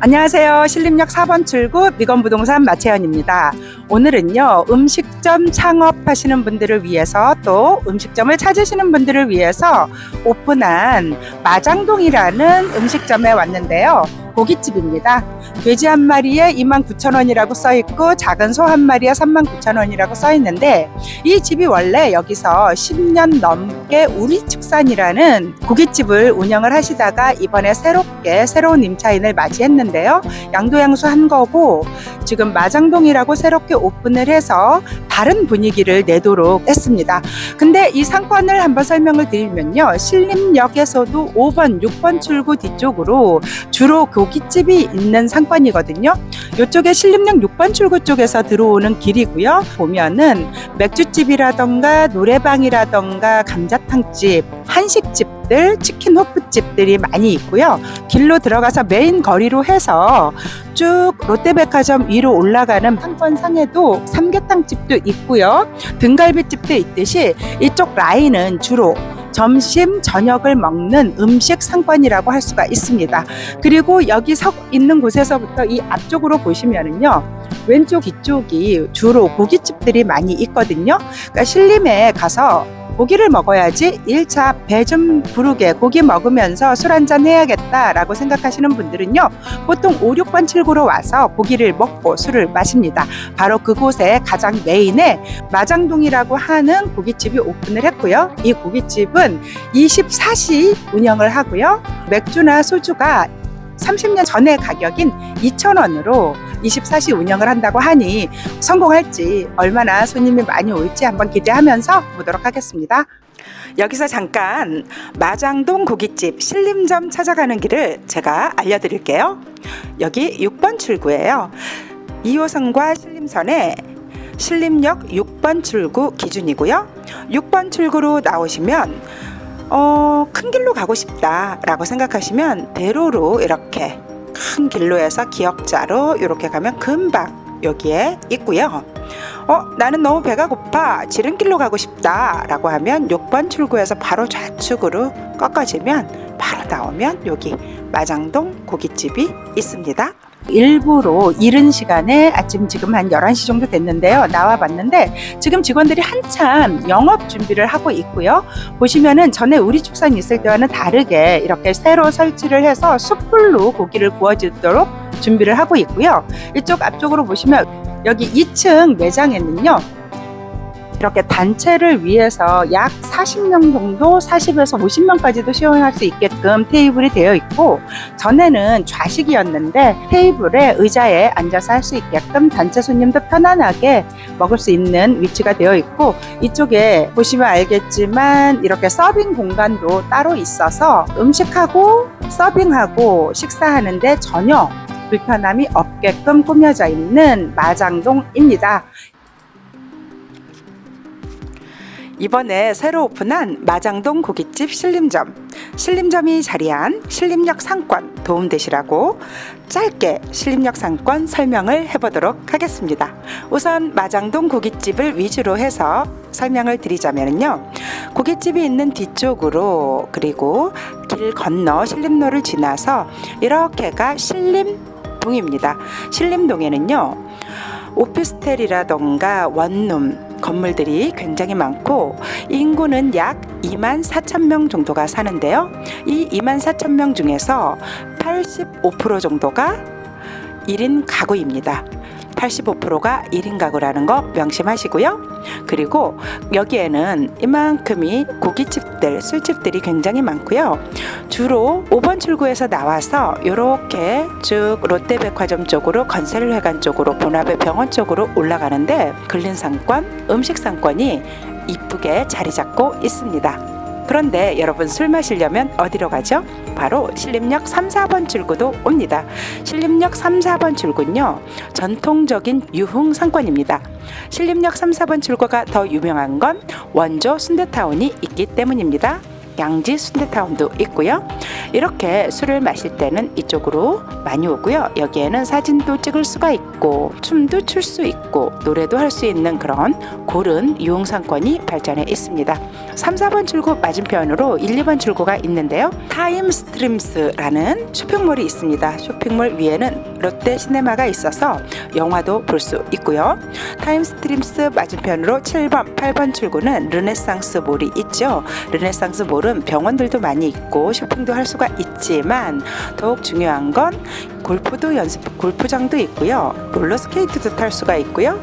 안녕하세요. 신림역 4번 출구 미건부동산 마채연입니다. 오늘은요, 음식점 창업하시는 분들을 위해서 또 음식점을 찾으시는 분들을 위해서 오픈한 마장동이라는 음식점에 왔는데요. 고깃집입니다. 돼지 한 마리에 29,000원이라고 써 있고 작은 소 한 마리에 39,000원이라고 써 있는데 이 집이 원래 여기서 10년 넘게 우리 축산이라는 고깃집을 운영을 하시다가 이번에 새롭게 새로운 임차인을 맞이했는데요. 양도양수 한 거고 지금 마장동이라고 새롭게 오픈을 해서 다른 분위기를 내도록 했습니다. 근데 이 상권을 한번 설명을 드리면요. 신림역에서도 5번, 6번 출구 뒤쪽으로 주로 고깃집이 있는 상권이거든요. 이쪽에 신림역 6번 출구 쪽에서 들어오는 길이고요. 보면은 맥주집이라던가 노래방이라던가 감자탕집, 한식집 들, 치킨 호프집들이 많이 있고요. 길로 들어가서 메인 거리로 해서 쭉 롯데백화점 위로 올라가는 상권상에도 삼계탕집도 있고요. 등갈비집도 있듯이 이쪽 라인은 주로 점심, 저녁을 먹는 음식 상권이라고 할 수가 있습니다. 그리고 여기 서 있는 곳에서부터 이 앞쪽으로 보시면은요. 왼쪽 뒤쪽이 주로 고깃집들이 많이 있거든요. 그러니까 신림에 가서 고기를 먹어야지 1차 배 좀 부르게 고기 먹으면서 술 한잔 해야겠다라고 생각하시는 분들은요. 보통 5, 6번 7구로 와서 고기를 먹고 술을 마십니다. 바로 그곳에 가장 메인에 마장동이라고 하는 고깃집이 오픈을 했고요. 이 고깃집은 24시 운영을 하고요. 맥주나 소주가 30년 전의 가격인 2,000원으로 24시 운영을 한다고 하니 성공할지 얼마나 손님이 많이 올지 한번 기대하면서 보도록 하겠습니다. 여기서 잠깐 마장동 고깃집 신림점 찾아가는 길을 제가 알려드릴게요. 여기 6번 출구예요. 2호선과 신림선에 신림역 6번 출구 기준이고요. 6번 출구로 나오시면 어, 큰 길로 가고 싶다라고 생각하시면 대로로 이렇게 큰 길로에서 기역자로 이렇게 가면 금방 여기에 있고요. 어, 나는 너무 배가 고파. 지름길로 가고 싶다 라고 하면 6번 출구에서 바로 좌측으로 꺾어지면 바로 나오면 여기 마장동 고깃집이 있습니다. 일부러 이른 시간에 아침 지금 한 11시 정도 됐는데요. 나와 봤는데 지금 직원들이 한참 영업 준비를 하고 있고요. 보시면은 전에 우리 축산 있을 때와는 다르게 이렇게 새로 설치를 해서 숯불로 고기를 구워주도록 준비를 하고 있고요. 이쪽 앞쪽으로 보시면 여기 2층 매장에는요. 이렇게 단체를 위해서 약 40명 정도, 40에서 50명까지도 시원할 수 있게끔 테이블이 되어 있고, 전에는 좌식이었는데 테이블에 의자에 앉아서 할 수 있게끔 단체 손님도 편안하게 먹을 수 있는 위치가 되어 있고, 이쪽에 보시면 알겠지만 이렇게 서빙 공간도 따로 있어서 음식하고 서빙하고 식사하는데 전혀 불편함이 없게끔 꾸며져 있는 마장동입니다. 이번에 새로 오픈한 마장동 고깃집 신림점. 신림점이 자리한 신림역 상권 도움되시라고 짧게 신림역 상권 설명을 해보도록 하겠습니다. 우선 마장동 고깃집을 위주로 해서 설명을 드리자면요. 고깃집이 있는 뒤쪽으로 그리고 길 건너 신림로를 지나서 이렇게가 신림동입니다. 신림동에는요. 오피스텔이라던가 원룸 건물들이 굉장히 많고 인구는 약 2만 4천 명 정도가 사는데요. 이 2만 4천 명 중에서 85% 정도가 1인 가구입니다. 85%가 1인 가구라는 거 명심하시고요. 그리고 여기에는 이만큼이 고깃집들, 술집들이 굉장히 많고요. 주로 5번 출구에서 나와서 이렇게 쭉 롯데백화점 쪽으로 건설 회관 쪽으로 본화배 병원 쪽으로 올라가는데 근린상권, 음식상권이 이쁘게 자리 잡고 있습니다. 그런데 여러분 술 마시려면 어디로 가죠? 바로 신림역 3, 4번 출구도 옵니다. 신림역 3, 4번 출구는요. 전통적인 유흥 상권입니다. 신림역 3, 4번 출구가 더 유명한 건 원조 순대타운이 있기 때문입니다. 양지 순대타운도 있고요. 이렇게 술을 마실 때는 이쪽으로 많이 오고요. 여기에는 사진도 찍을 수가 있고 춤도 출 수 있고 노래도 할 수 있는 그런 고른 이용 상권이 발전해 있습니다. 3, 4번 출구 맞은편으로 1, 2번 출구가 있는데요. 타임 스트림스라는 쇼핑몰이 있습니다. 쇼핑몰 위에는 롯데 시네마가 있어서 영화도 볼 수 있고요. 타임 스트림스 맞은편으로 7번, 8번 출구는 르네상스 몰이 있죠. 르네상스 몰은 병원들도 많이 있고 쇼핑도 할 수가 있지만 더욱 중요한 건 골프도 연습 골프장도 있고요. 롤러스케이트도 탈 수가 있고요.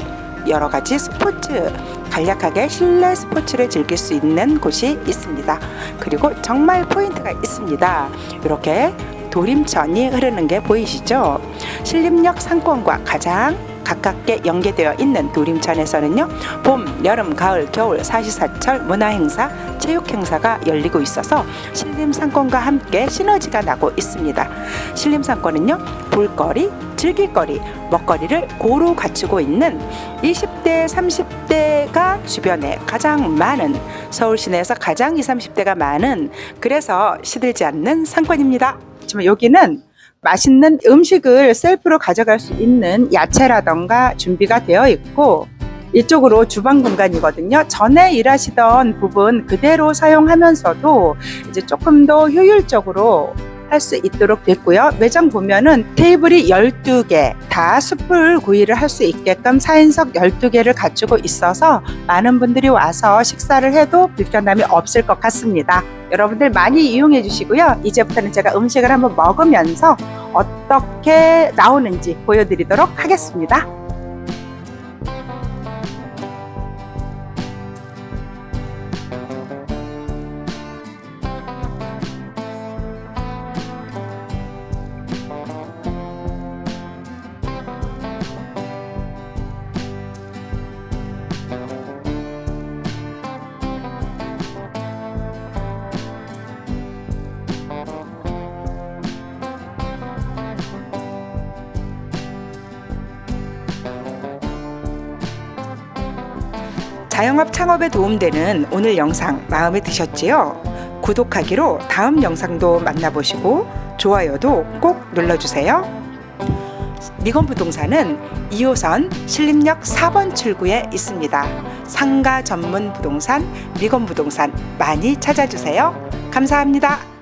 여러 가지 스포츠 간략하게 실내 스포츠를 즐길 수 있는 곳이 있습니다. 그리고 정말 포인트가 있습니다. 이렇게 도림천이 흐르는 게 보이시죠? 신림역 상권과 가장 가깝게 연계되어 있는 도림천에서는요 봄, 여름, 가을, 겨울 사시사철 문화행사, 체육행사가 열리고 있어서 신림상권과 함께 시너지가 나고 있습니다. 신림상권은요 볼거리, 즐길거리, 먹거리를 고루 갖추고 있는 20대, 30대가 주변에 가장 많은 서울 시내에서 가장 20, 30대가 많은 그래서 시들지 않는 상권입니다. 지금 여기는 맛있는 음식을 셀프로 가져갈 수 있는 야채라던가 준비가 되어 있고 이쪽으로 주방 공간이거든요. 전에 일하시던 부분 그대로 사용하면서도 이제 조금 더 효율적으로 할 수 있도록 됐고요. 매장 보면은 테이블이 12개 다 숯불 구이를 할 수 있게끔 4인석 12개를 갖추고 있어서 많은 분들이 와서 식사를 해도 불편함이 없을 것 같습니다. 여러분들 많이 이용해 주시고요. 이제부터는 제가 음식을 한번 먹으면서 어떻게 나오는지 보여드리도록 하겠습니다. 자영업 창업에 도움되는 오늘 영상 마음에 드셨지요? 구독하기로 다음 영상도 만나보시고 좋아요도 꼭 눌러주세요. 미건 부동산은 2호선 신림역 4번 출구에 있습니다. 상가 전문 부동산 미건 부동산 많이 찾아주세요. 감사합니다.